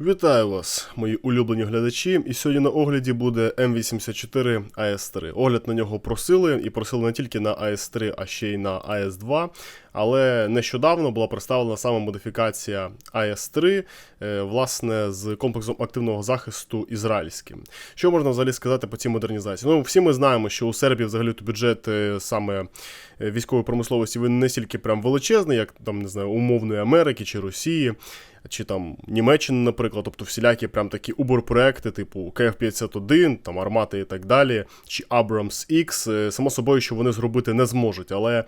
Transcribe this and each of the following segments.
Вітаю вас, мої улюблені глядачі. І сьогодні на огляді буде М84 АС3. Огляд на нього просили, і просили не тільки на АС3, а ще й на АС2. Але нещодавно була представлена саме модифікація АС3, е, власне, з комплексом активного захисту ізраїльським. Що можна взагалі сказати по цій модернізації? Ну, всі ми знаємо, що у Сербії взагалі то бюджет е, саме е, військової промисловості він не стільки прям величезний, як там не знаю, умовної Америки чи Росії. Чи там Німеччини, наприклад, тобто всілякі прям такі убор-проекти, типу КФ-51, там армати і так далі, чи Abrams X, е, само собою, що вони зробити не зможуть. Але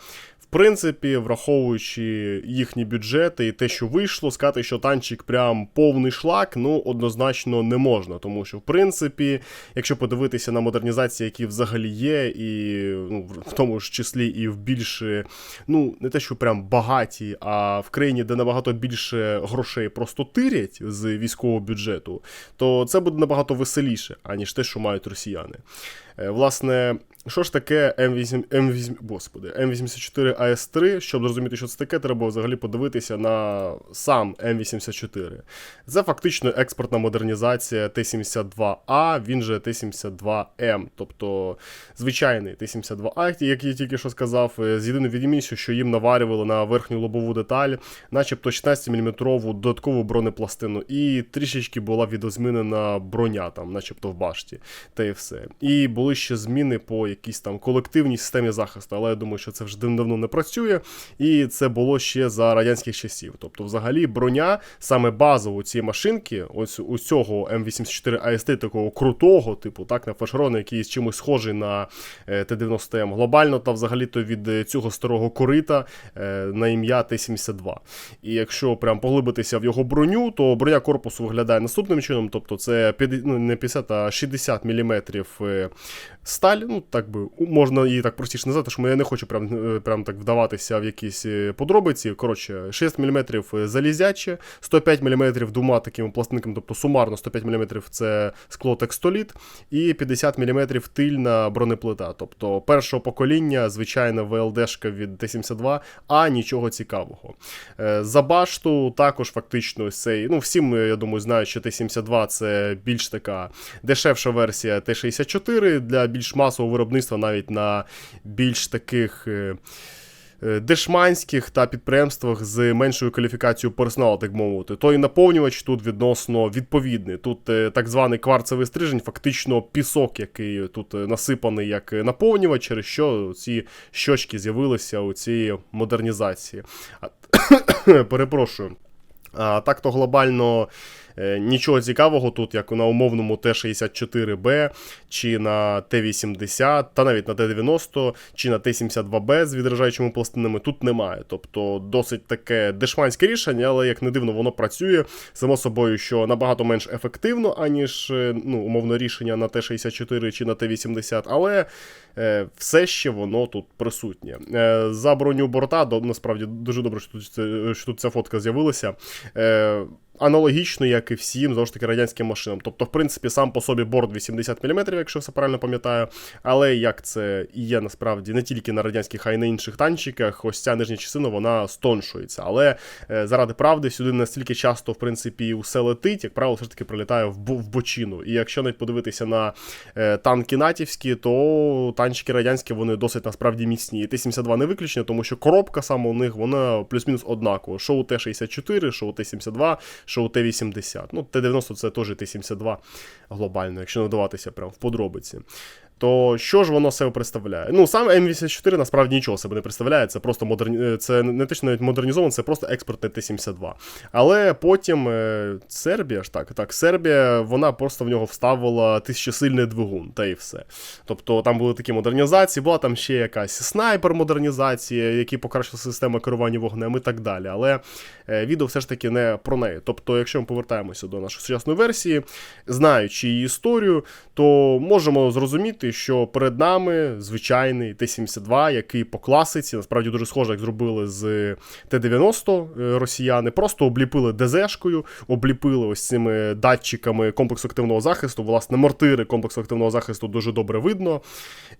принципі, враховуючи їхні бюджети і те, що вийшло, сказати, що танчик прям повний шлак, ну однозначно не можна. Тому що, в принципі, якщо подивитися на модернізації, які взагалі є, і ну, в тому ж числі і в більш, е, ну не те, що прям багаті, а в країні, де набагато більше грошей просто тирять з військового бюджету, то це буде набагато веселіше, аніж те, що мають росіяни. Е, Власне, що ж таке М8, М8, господи, М84 АС3? Щоб зрозуміти, що це таке, треба взагалі подивитися на сам М84. Це фактично експортна модернізація Т-72А, він же Т-72М, тобто звичайний Т-72А, як я тільки що сказав, е, з єдиною відмінністю, що їм наварювали на верхню лобову деталь, начебто 16-мм додаткову бронепластину, і трішечки була відозмінена броня, там, начебто в башті, та і все. І були ще зміни по якійсь там колективній системі захисту, але я думаю, що це вже давно не працює, і це було ще за радянських часів. Тобто, взагалі, броня саме базово цієї машинки, ось у цього М84 АСТ, такого крутого, типу, так, на фашерона, який з чимось схожий на е, Т-90М, глобально та взагалі-то від е, цього старого корита е, на ім'я Т-72. І якщо прям поглибитися в його броню, то броня корпусу виглядає наступним чином, тобто це 50, ну, не 50, а 60 мм сталь, ну так би можна її так простіше назвати, що я не хочу прям, е, прям так вдаватися в якісь е, подробиці. Коротше, 60 мм залізяче, 105 мм двома такими пластинками, тобто сумарно 105 мм це скло текстоліт, і 50 мм тильна бронеплита. Тобто першого покоління, звичайна ВЛДшка від Т-72, а нічого цікавого. Е, За башту також фактично цей. Ну, всім, я думаю, знають, що Т-72 це більш така дешевша версія Т-64 для більш масового виробництва, навіть на більш таких. е, е, Дешманських та підприємствах з меншою кваліфікацією персоналу, так мовити, той наповнювач тут відносно відповідний. Тут е, так званий кварцевий стрижень, фактично пісок, який тут насипаний як наповнювач, через що ці щочки з'явилися у цій модернізації. Перепрошую. А так то глобально нічого цікавого тут, як на умовному Т-64Б, чи на Т-80, та навіть на Т-90, чи на Т-72Б з відражаючими пластинами тут немає. Тобто досить таке дешманське рішення, але як не дивно, воно працює. Само собою, що набагато менш ефективно, аніж е, ну, умовно рішення на Т-64 чи на Т-80, але е, все ще воно тут присутнє. Е, за броню борта, насправді дуже добре, що тут, що тут ця фотка з'явилася. Аналогічно, як і всім, знову ж таки, радянським машинам. Тобто, в принципі, сам по собі борт 80 мм, якщо все правильно пам'ятаю. Але як це і є насправді не тільки на радянських, а й на інших танчиках, ось ця нижня частина вона стоншується. Але е, заради правди, сюди настільки часто, в принципі, усе летить, як правило, все ж таки прилітає в, бочину. І якщо навіть подивитися на е, танки натівські, то танчики радянські вони досить насправді міцні. І Т-72 не виключення, тому що коробка саме у них вона плюс-мінус однакова. Що у Т-64, що у Т-72, що у Т-80. Ну, Т-90 це теж Т-72 глобально, якщо не вдаватися прямо в подробиці. То що ж воно себе представляє? Ну, сам М84 насправді нічого себе не представляє. Це просто модерні... е, це не що навіть модернізовано, це просто експортне Т-72. Але потім е, Сербія ж так, так, Сербія, вона просто в нього вставила тисячосильний двигун, та і все. Тобто там були такі модернізації, була там ще якась снайпер-модернізація, які покращили систему керування вогнем і так далі. Але е, відео все ж таки не про неї. Тобто, якщо ми повертаємося до нашої сучасної версії, знаючи її історію, то можемо зрозуміти, сказати, що перед нами звичайний Т-72, який по класиці, насправді дуже схоже, як зробили з Т-90 е, росіяни, просто обліпили ДЗшкою, обліпили ось цими датчиками комплексу активного захисту. Власне, мортири комплексу активного захисту дуже добре видно.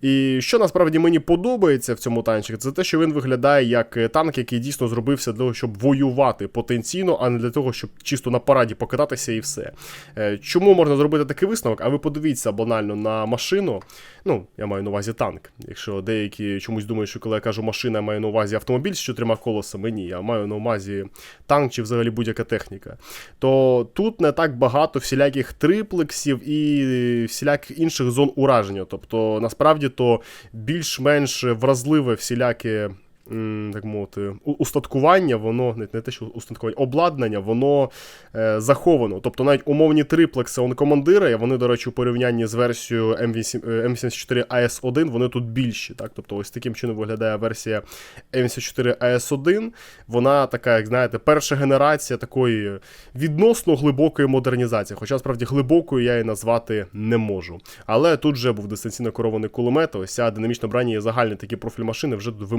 І що насправді мені подобається в цьому танчику, це те, що він виглядає як е, танк, який дійсно зробився для того, щоб воювати потенційно, а не для того, щоб чисто на параді покататися і все. Е, Чому можна зробити такий висновок? А ви подивіться банально на машину. Ну, я маю на увазі танк. Якщо деякі чомусь думають, що коли я кажу машина, я маю на увазі автомобіль з чотирма колесами, ні, я маю на увазі танк чи взагалі будь-яка техніка. То тут не так багато всіляких триплексів і всіляких інших зон ураження. Тобто, насправді то більш-менш вразливе всіляке. Так мовити, устаткування, воно не, те, що устаткування, обладнання, воно е, заховано. Тобто навіть умовні триплекси он командири, вони, до речі, у порівнянні з версією M8, е, M74 AS1, вони тут більші. Так? Тобто, ось таким чином виглядає версія M74 AS1. Вона така, як знаєте, перша генерація такої відносно глибокої модернізації. Хоча, справді, глибокою я її назвати не можу. Але тут вже був дистанційно керований кулемет, ось ця динамічна броня і загальний такий профіль машини вже тут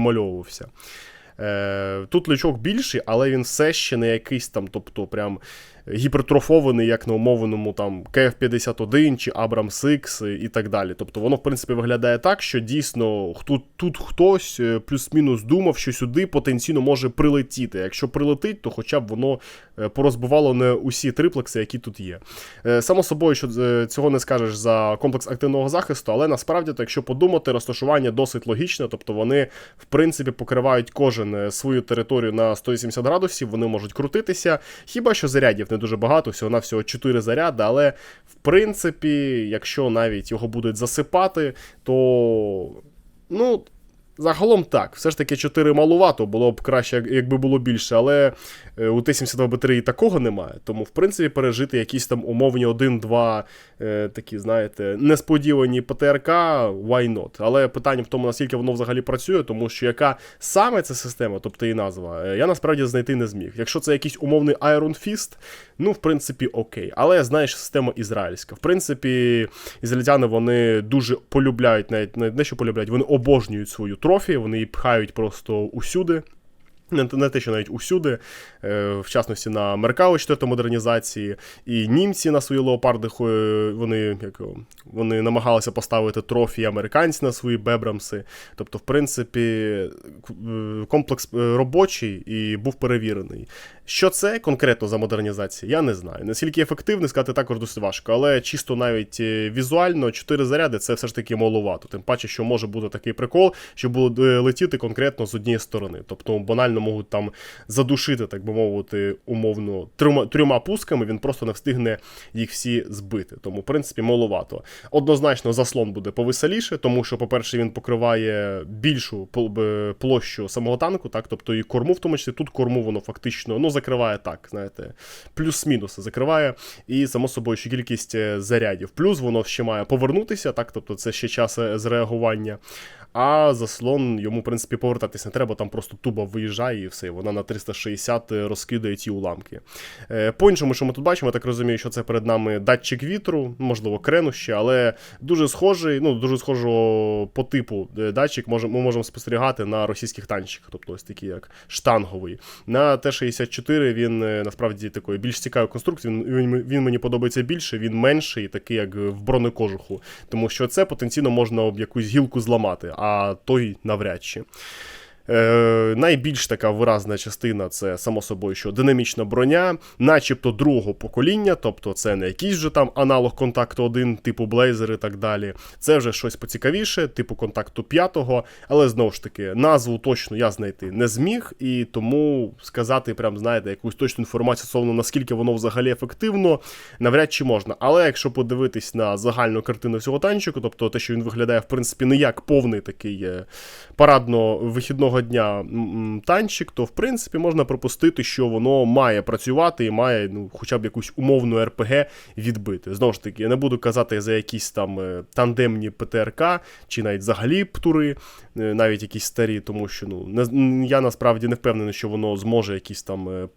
вимальовувався. Е, Тут лючок більший, але він все ще не якийсь там, тобто прям гіпертрофований, як на умовленому там KF-51 чи Abrams X і так далі. Тобто воно, в принципі, виглядає так, що дійсно тут, тут хтось е, плюс-мінус думав, що сюди потенційно може прилетіти. Якщо прилетить, то хоча б воно е, порозбивало не усі триплекси, які тут є. Е, Само собою, що е, цього не скажеш за комплекс активного захисту, але насправді, то, якщо подумати, розташування досить логічне, тобто вони, в принципі, покривають кожен е, свою територію на 180 градусів, вони можуть крутитися. Хіба що зарядів не дуже багато, всього на всього 4 заряди, але в принципі, якщо навіть його будуть засипати, то. Ну, Загалом так, все ж таки 4 малувато, було б краще, якби було більше, але е, у Т-72 батареї такого немає. Тому, в принципі, пережити якісь там умовні 1-2 е, такі, знаєте, несподівані ПТРК, why not? Але питання в тому, наскільки воно взагалі працює, тому що яка саме ця система, тобто її назва, е, я насправді знайти не зміг. Якщо це якийсь умовний Iron Fist, ну, в принципі, окей. Але знаєш, система ізраїльська. В принципі, ізраїльтяни вони дуже полюбляють, навіть не, що полюбляють, вони обожнюють свою трофі, вони її пхають просто усюди. Не, те, що навіть усюди, е, в частності на Меркао 4 модернізації, і німці на свої леопарди е, вони, як, вони намагалися поставити трофі американці на свої бебрамси. Тобто, в принципі, е, комплекс робочий і був перевірений. Що це конкретно за модернізація, я не знаю. Наскільки ефективний, сказати також досить важко, але чисто навіть е, візуально 4 заряди це все ж таки маловато. Тим паче, що може бути такий прикол, що буде летіти конкретно з однієї сторони. Тобто банально можуть там задушити, так би мовити, умовно трьома, трьома пусками, він просто не встигне їх всі збити. Тому, в принципі, маловато. Однозначно, заслон буде повеселіше, тому що, по-перше, він покриває більшу площу самого танку, так, тобто і корму, в тому числі тут корму воно фактично ну, закриває так, знаєте, плюс-мінус закриває, і само собою ще кількість е, зарядів. Плюс воно ще має повернутися, так, тобто це ще час е, зреагування. А заслон йому, в принципі, повертатись не треба, там просто туба виїжджає і все, вона на 360 розкидає ті уламки. Е, По іншому, що ми тут бачимо, я так розумію, що це перед нами датчик вітру, можливо, кренуще, але дуже схожий, ну, дуже схожого по типу е, датчик ми можемо спостерігати на російських танчиках, тобто ось такий як штанговий. На Т-64 він е, насправді такої більш цікавої конструкції, він, він мені подобається більше, він менший, такий як в бронекожуху, тому що це потенційно можна об якусь гілку зламати, а той навряд чи. Е, найбільш така виразна частина це само собою, що динамічна броня, начебто другого покоління, тобто це не якийсь же там аналог контакту 1, типу Блейзер і так далі. Це вже щось поцікавіше, типу контакту 5, але знову ж таки, назву точно я знайти не зміг, і тому сказати, прям знаєте, якусь точну інформацію стосовно наскільки воно взагалі ефективно, навряд чи можна. Але якщо подивитись на загальну картину всього танчику, тобто те, що він виглядає, в принципі, не як повний такий е, парадно-вихідного дня танчик, то в принципі можна пропустити, що воно має працювати і має ну, хоча б якусь умовну РПГ відбити. Знову ж таки, я не буду казати за якісь там е, тандемні ПТРК чи навіть взагалі птури, е, навіть якісь старі, тому що ну, я насправді не впевнений, що воно зможе якісь там.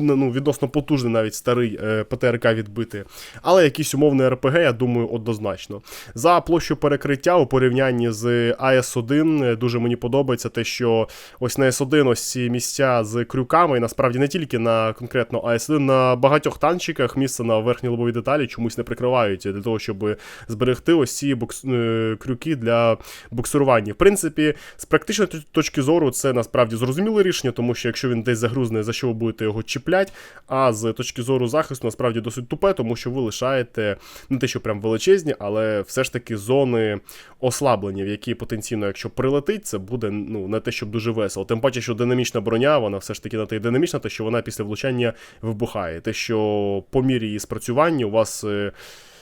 Ну, відносно потужний навіть старий е, ПТРК відбити. Але якийсь умовний РПГ, я думаю, однозначно. За площу перекриття у порівнянні з АС1 е, дуже мені подобається те, що ось на С1 ось ці місця з крюками, і насправді не тільки на конкретно АС1, на багатьох танчиках місце на верхній лобовій деталі чомусь не прикривають для того, щоб зберегти ось ці букс... е, крюки для буксирування. В принципі, з практичної точки зору, це насправді зрозуміле рішення, тому що якщо він десь загрузне, за що ви будете його чіплять, а з точки зору захисту, насправді досить тупе, тому що ви лишаєте не те, що прям величезні, але все ж таки зони ослаблення, в які потенційно, якщо прилетить, це буде ну не те, щоб дуже весело. Тим паче, що динамічна броня, вона все ж таки на те й динамічна, те, що вона після влучання вибухає. Те, що по мірі її спрацювання у вас.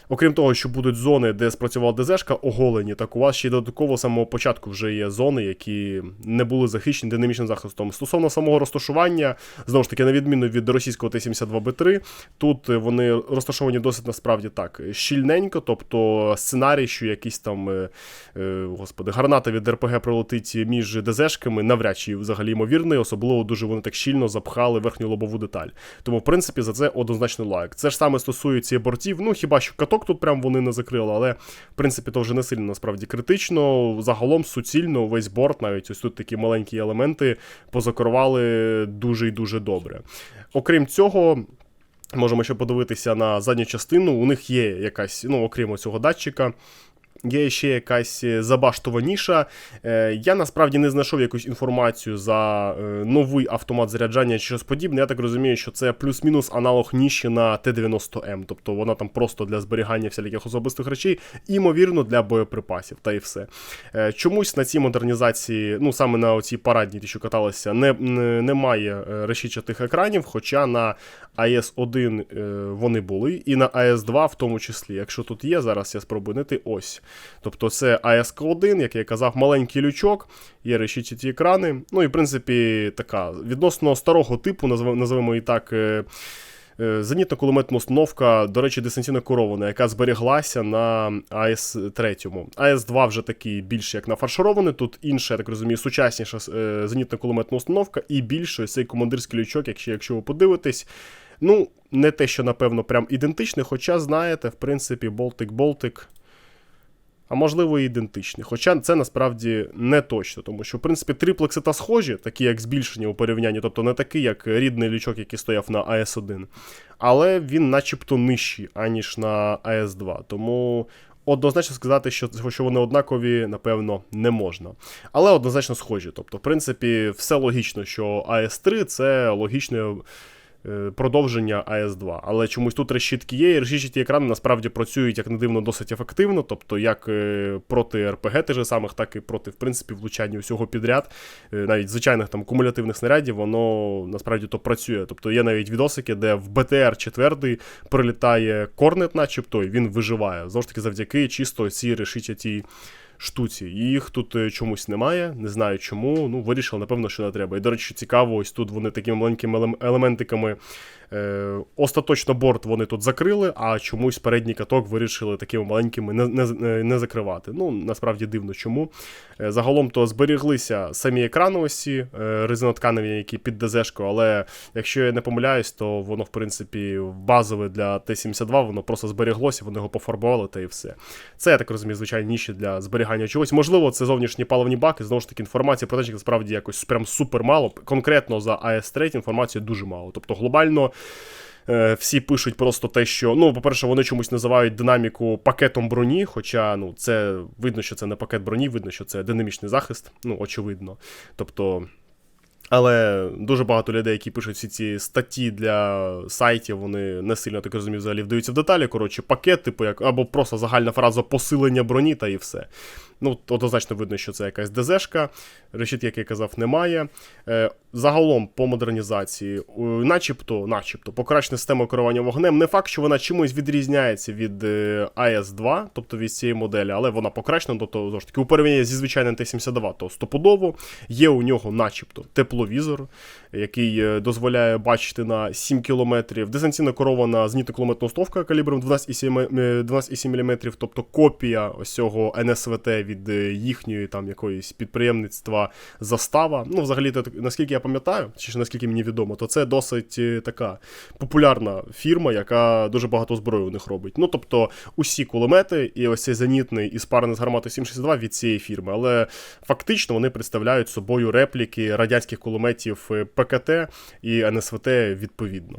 Окрім того, що будуть зони, де спрацювала ДЗшка, оголені, так у вас ще додатково з самого початку вже є зони, які не були захищені динамічним захистом. Стосовно самого розташування, знову ж таки, на відміну від російського Т-72Б3, тут вони розташовані досить насправді так щільненько, тобто сценарій, що якісь там е, е, господи, граната від РПГ пролетить між ДЗшками, навряд чи взагалі ймовірний, особливо дуже вони так щільно запхали верхню лобову деталь. Тому, в принципі, за це однозначно лайк. Це ж саме стосується бортів. Ну хіба що каток тут прям вони не закрили, але в принципі то вже не сильно насправді критично. Загалом суцільно весь борт, навіть ось тут такі маленькі елементи позакривали дуже і дуже добре. Окрім цього. Можемо ще подивитися на задню частину. У них є якась, ну, окрім цього датчика, Є ще якась е, забаштова ніша. Е, Я насправді не знайшов якусь інформацію за е, новий автомат заряджання чи щось подібне. Я так розумію, що це плюс-мінус аналог ніші на Т-90М. Тобто вона там просто для зберігання всіляких особистих речей, і, ймовірно, для боєприпасів, та і все. Чомусь на цій модернізації, ну саме на цій парадній, що каталися, не, не, немає решітчатих екранів, хоча на АЕС-1 е, вони були, і на АЕС-2 в тому числі. Якщо тут є, зараз я спробую знайти ось. Тобто це АСК1, як я казав, маленький лючок, є решітчаті екрани. Ну і в принципі така відносно старого типу, називаємо її так. е, е, Зенітно-кулеметна установка, до речі, дистанційно керована, яка зберіглася на АС-3. АС-2 вже такий більш як нафарширований. Тут інша, я так розумію, сучасніша е, зенітно-кулеметна установка і більше цей командирський лючок, якщо, якщо ви подивитесь. Ну, не те, що, напевно, прям ідентичний, хоча, знаєте, в принципі, болтик-болтик. А можливо, і ідентичний. Хоча це насправді не точно, тому що, в принципі, триплекси та схожі, такі як збільшені у порівнянні, тобто не такий, як рідний лючок, який стояв на АС1, але він начебто нижчий, аніж на АС2. Тому однозначно сказати, що, що вони однакові, напевно, не можна. Але однозначно схожі. Тобто, в принципі, все логічно, що АС3 це логічне. Е, Продовження АС2, але чомусь тут решітки є, і решітчаті екрани насправді працюють, як не дивно, досить ефективно, тобто як е, проти РПГ тих же самих, так і проти, в принципі, влучання усього підряд, Е, навіть звичайних там кумулятивних снарядів, воно насправді то працює. Тобто є навіть відосики, де в БТР 4 прилітає корнет, начебто, і він виживає. Знову ж таки, завдяки чисто цій решітчатій штуці. Їх тут е, чомусь немає, не знаю чому. Ну, вирішили, напевно, що не треба. І, до речі, цікаво, ось тут вони такими маленькими елем- елементиками. Е, остаточно борт вони тут закрили, а чомусь передній каток вирішили такими маленькими не, не, не- закривати. Ну, насправді дивно чому. Е, загалом то зберіглися самі екрани ось ці е, резинотканеві, які під ДЗшкою, але якщо я не помиляюсь, то воно, в принципі, базове для Т-72, воно просто зберіглося, вони його пофарбували та і все. Це, я так розумію, звичайні для зберігання чогось. Можливо, це зовнішні паливні баки. Знову ж таки, інформації про те, насправді якось прям супер мало. Конкретно за АС-3 інформації дуже мало. Тобто глобально. Е, Всі пишуть просто те, що ну, по-перше, вони чомусь називають динаміку пакетом броні. Хоча ну, це видно, що це не пакет броні, видно, що це динамічний захист, ну, очевидно. Тобто. Але дуже багато людей, які пишуть всі ці статті для сайтів, вони не сильно так розумію, взагалі вдаються в деталі. Коротше, пакет, типу, як або просто загальна фраза посилення броні та і все. Ну, однозначно видно, що це якась ДЗшка. Решіт, як я казав, немає. Е, загалом по модернізації, е, начебто, начебто, покращена система керування вогнем. Не факт, що вона чимось відрізняється від е, AS2, тобто від цієї моделі, але вона покращена, тобто, знову ж таки, у порівнянні зі звичайним Т-72, то стопудово є у нього, начебто, тепловізор, який дозволяє бачити на 7 км. Дистанційно керована зенітно-кулеметна установка калібром 12,7 е, 12,7 мм, тобто копія ось цього НСВТ від е, їхньої там якоїсь підприємництва застава. Ну, взагалі, наскільки я пам'ятаю, чи наскільки мені відомо, то це досить е, така популярна фірма, яка дуже багато зброї у них робить. Ну, тобто, усі кулемети і ось цей зенітний і спарений з гарматою 762 від цієї фірми. Але фактично вони представляють собою репліки радянських кулеметів е, ПКТ і НСВТ відповідно.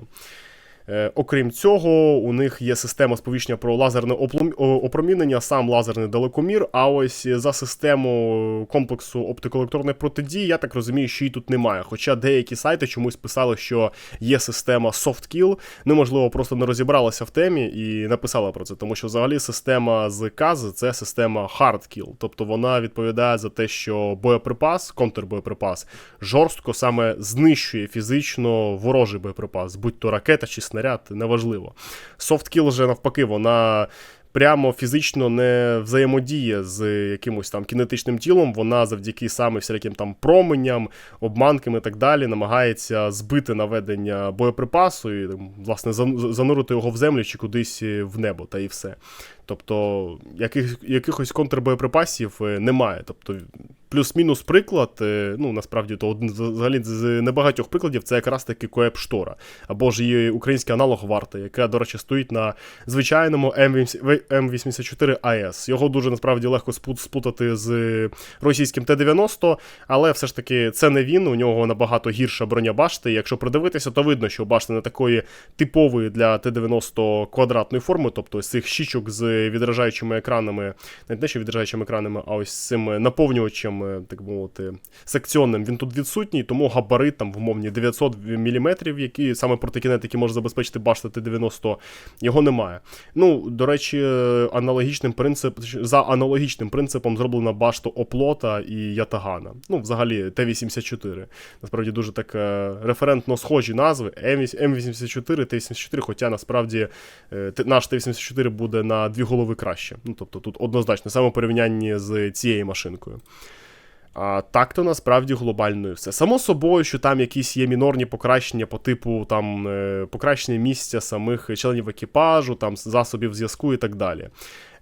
Е, Окрім цього, у них є система сповіщення про лазерне опромінення, сам лазерний далекомір. А ось за систему комплексу оптикоелектронної протидії, я так розумію, що її тут немає. Хоча деякі сайти чомусь писали, що є система SoftKill, неможливо, просто не розібралася в темі і написала про це, тому що взагалі система з КАЗ це система HardKill, тобто вона відповідає за те, що боєприпас, контрбоєприпас, жорстко саме знищує фізично ворожий боєприпас, будь то ракета чи снаряд, неважливо. Софткіл же навпаки, вона. Прямо фізично не взаємодіє з якимось там кінетичним тілом, вона завдяки саме всяким там променям, обманкам і так далі намагається збити наведення боєприпасу і власне занурити його в землю чи кудись в небо, та і все. Тобто яких, якихось контрбоєприпасів е, немає. Тобто, плюс-мінус приклад, е, ну насправді то один взагалі з небагатьох прикладів це якраз таки Коеп Штора, або ж її український аналог варта, яка, до речі, стоїть на звичайному М84 АЕС. Його дуже насправді легко спут- спутати з російським Т-90, але все ж таки це не він. У нього набагато гірша броня башти. Якщо придивитися, то видно, що башта не такої типової для Т-90 квадратної форми, тобто ось цих щічок з відражаючими екранами, не що відражаючими екранами, а ось цим наповнювачем, е, так мовити, секціонним. Він тут відсутній, тому габарит там в умовні 900 мм, які саме протикінетики може забезпечити башта Т-90, його немає. Ну, до речі, е, аналогічним принцип, за аналогічним принципом зроблена башта Оплота і Ятагана. Ну, взагалі, Т-84. Насправді дуже так е, референтно схожі назви. М84, Т-84, хоча насправді наш Т-84 буде на дві голови краще. Ну, тобто тут однозначно, саме порівнянні з цією машинкою. А так то насправді глобально і все. Само собою, що там якісь є мінорні покращення по типу там е, покращення місця самих членів екіпажу, там засобів зв'язку і так далі.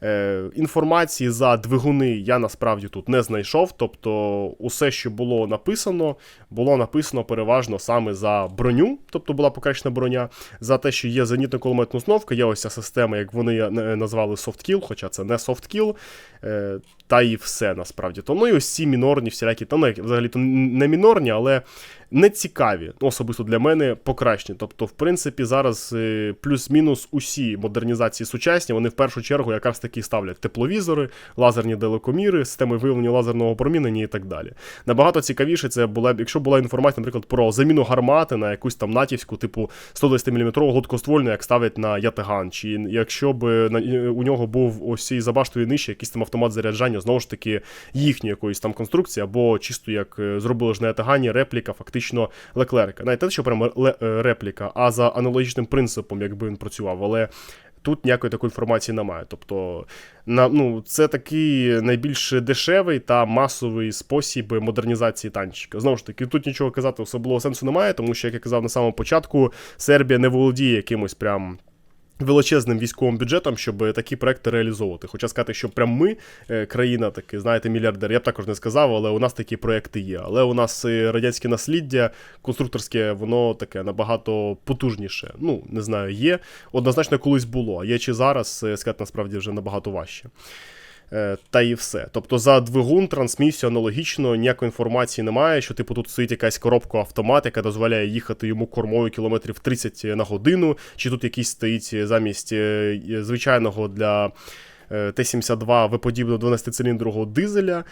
Е, інформації за двигуни я насправді тут не знайшов. Тобто, усе, що було написано, було написано переважно саме за броню, тобто була покращена броня, за те, що є зенітно-кулеметна установка, є ось ця система, як вони е, назвали SoftKill, хоча це не SoftKill, е, та і все насправді. То ну і ось ці мінорні всілякі, та ну, взагалі то не мінорні, але не цікаві, особисто для мене, покращені. Тобто, в принципі, зараз е, плюс-мінус усі модернізації сучасні, вони в першу чергу якраз таки ставлять тепловізори, лазерні далекоміри, системи виявлення лазерного промінення і так далі. Набагато цікавіше це була б, якщо була інформація, наприклад, про заміну гармати на якусь там натівську, типу 110 мм гладкоствольну, як ставлять на Ятаган, чи якщо б на, у нього був ось цей за баштою нижче якийсь там автомат заряджання, знову ж таки, їхньої якоїсь там конструкції, або чисто як е, зробили ж на Ятагані, репліка, фактично Леклерика. Навіть те, що прямо е, репліка, а за аналогічним принципом, якби він працював. Але тут ніякої такої інформації немає. Тобто, на, ну, це такий найбільш дешевий та масовий спосіб модернізації танчика. Знову ж таки, тут нічого казати особливого сенсу немає, тому що, як я казав на самому початку, Сербія не володіє якимось прям. Величезним військовим бюджетом, щоб такі проекти реалізовувати. Хоча сказати, що прям ми, е, країна таки, знаєте, мільярдер, я б також не сказав, але у нас такі проекти є. Але у нас е, радянське насліддя, конструкторське, воно таке набагато потужніше. Ну, не знаю, є. Однозначно колись було, а є чи зараз, е, сказати насправді вже набагато важче. Е, Та і все. Тобто за двигун, трансмісію аналогічно ніякої інформації немає, що типу тут стоїть якась коробка автомат, яка дозволяє їхати йому кормою кілометрів 30 на годину, чи тут якийсь стоїть замість е, звичайного для. е, Т-72 виподібно 12-циліндрового дизеля, е,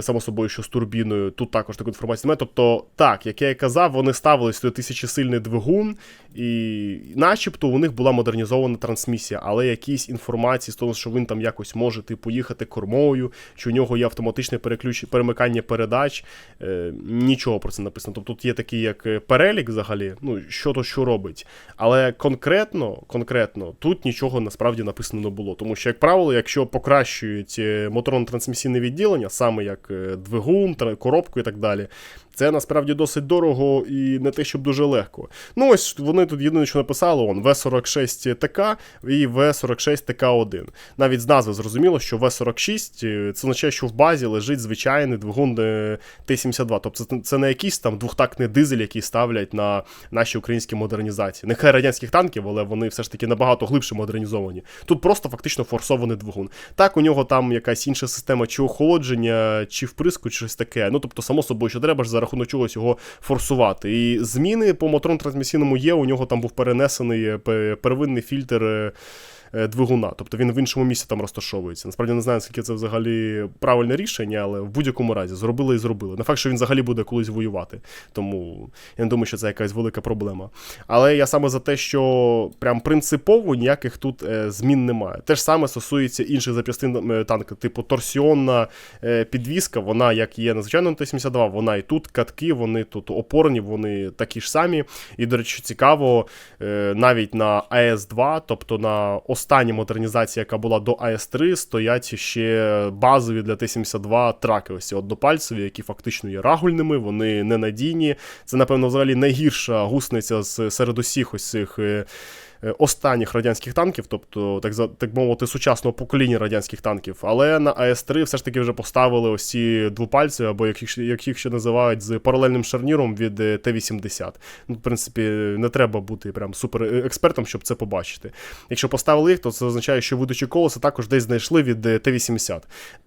само собою, що з турбіною, тут також таку інформацію немає. Тобто, так, як я і казав, вони ставили сюди тисячесильний двигун, і начебто у них була модернізована трансмісія, але якісь інформації з того, що він там якось може типу, їхати кормою, чи у нього є автоматичне переключ... перемикання передач, е, нічого про це написано. Тобто тут є такий як е, перелік взагалі, ну, що то що робить. Але конкретно, конкретно тут нічого насправді написано не було. Тому що, як правило, якщо покращують е, моторно-трансмісійне відділення, саме як е, двигун, коробку і так далі. Це насправді досить дорого і не те, щоб дуже легко. Ну, ось вони тут єдине, що написали: он В46 ТК і В46 ТК1. Навіть з назви зрозуміло, що В46 е, це означає, що в базі лежить звичайний двигун е, Т-72. Тобто це, не якийсь там двохтактний дизель, який ставлять на наші українські модернізації. Нехай радянських танків, але вони все ж таки набагато глибше модернізовані. Тут просто фактично форсований двигун. Так, у нього там якась інша система чи охолодження, чи вприску, чи щось таке. Ну тобто, само собою, що треба ж за рахунок чогось його форсувати. І зміни по моторно трансмісійному є. У нього там був перенесений е, первинний фільтр. Е, Двигуна, тобто він в іншому місці там розташовується. Насправді не знаю, скільки це взагалі правильне рішення, але в будь-якому разі зробили і зробили. Не факт, що він взагалі буде колись воювати. Тому я не думаю, що це якась велика проблема. Але я саме за те, що прям принципово ніяких тут е, змін немає. Те ж саме стосується інших запчастин е, танка, типу торсіонна підвіска, вона як є на звичайному Т-72, вона і тут катки, вони тут опорні, вони такі ж самі. І, до речі, цікаво, навіть на АС-2, тобто на останній модернізації, яка була до АС-3, стоять ще базові для Т-72 траки, ось ці однопальцеві, які фактично є рагульними, вони ненадійні. Це, напевно, взагалі найгірша гусниця серед усіх ось цих. Е, Останніх радянських танків, тобто, так так мовити, сучасного покоління радянських танків. Але на АС-3 все ж таки вже поставили ось ці двопальці, або як їх, ще- називають, з паралельним шарніром від е, Т-80. Ну, в принципі, не треба бути прям супер е, експертом, щоб це побачити. Якщо поставили їх, то це означає, що видачі колеса також десь знайшли від е, Т-80.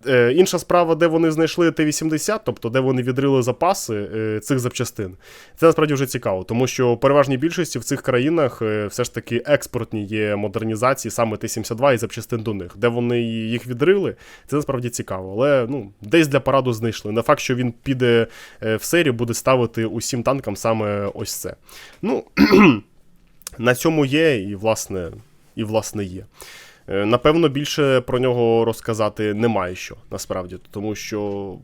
Е, інша справа, де вони знайшли Т-80, тобто де вони відрили запаси цих запчастин. Це насправді вже цікаво, тому що в переважній більшості в цих країнах все ж таки експортні є модернізації саме Т-72 і запчастин до них. Де вони їх відрили, це насправді цікаво. Але ну, десь для параду знайшли. Не факт, що він піде е, в серію, буде ставити усім танкам саме ось це. Ну, на цьому є, і власне, і власне є. Е, Напевно, більше про нього розказати немає що насправді, тому що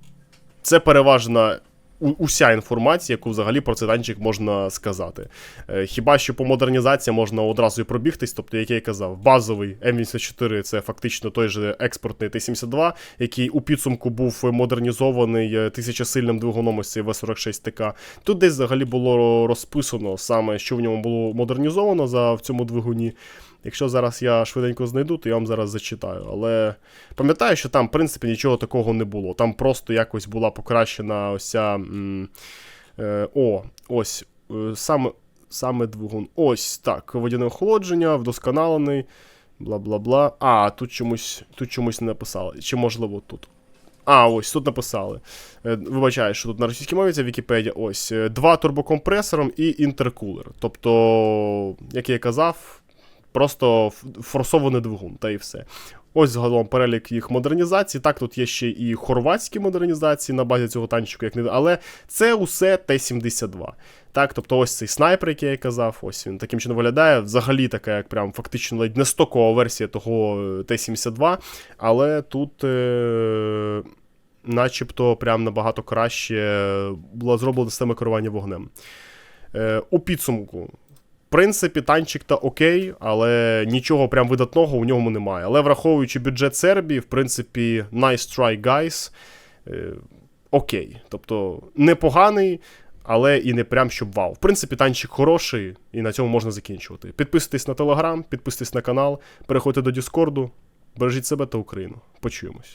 це переважна уся інформація, яку взагалі про цей танчик можна сказати. Е, Хіба що по модернізації можна одразу і пробігтись, тобто, як я й казав, базовий М84 це фактично той же експортний Т-72, який у підсумку був модернізований е, тисячасильним двигуном ось цей В-46 ТК. Тут десь взагалі було розписано саме, що в ньому було модернізовано за в цьому двигуні. Якщо зараз я швиденько знайду, то я вам зараз зачитаю. Але пам'ятаю, що там, в принципі, нічого такого не було. Там просто якось була покращена ось ця. Е, о, ось. е, саме, саме двигун. Ось так. Водяне охолодження, вдосконалений. Бла бла бла. А, тут чомусь, тут чомусь не написали. Чи можливо тут. А, ось тут написали. Е, Вибачаю, що тут на російській мові це Вікіпедія. Ось. Два турбокомпресором і інтеркулер. Тобто, як я казав, просто форсований двигун, та і все. Ось загалом перелік їх модернізацій. Так, тут є ще і хорватські модернізації на базі цього танчику, як не але це усе Т-72. Так, тобто ось цей снайпер, який я казав, ось він таким чином виглядає. Взагалі така, як прям фактично ледь не стокова версія того е, Т-72, але тут. Е- Начебто прям набагато краще була зроблена система керування вогнем. Е, у підсумку, в принципі, танчик та окей, але нічого прям видатного у ньому немає. Але враховуючи бюджет Сербії, в принципі, nice try, guys. Е, окей. Тобто непоганий, але і не прям щоб вау. В принципі, танчик хороший, і на цьому можна закінчувати. Підписуйтесь на телеграм, підписуйтесь на канал, переходьте до Діскорду. Бережіть себе та Україну. Почуємось.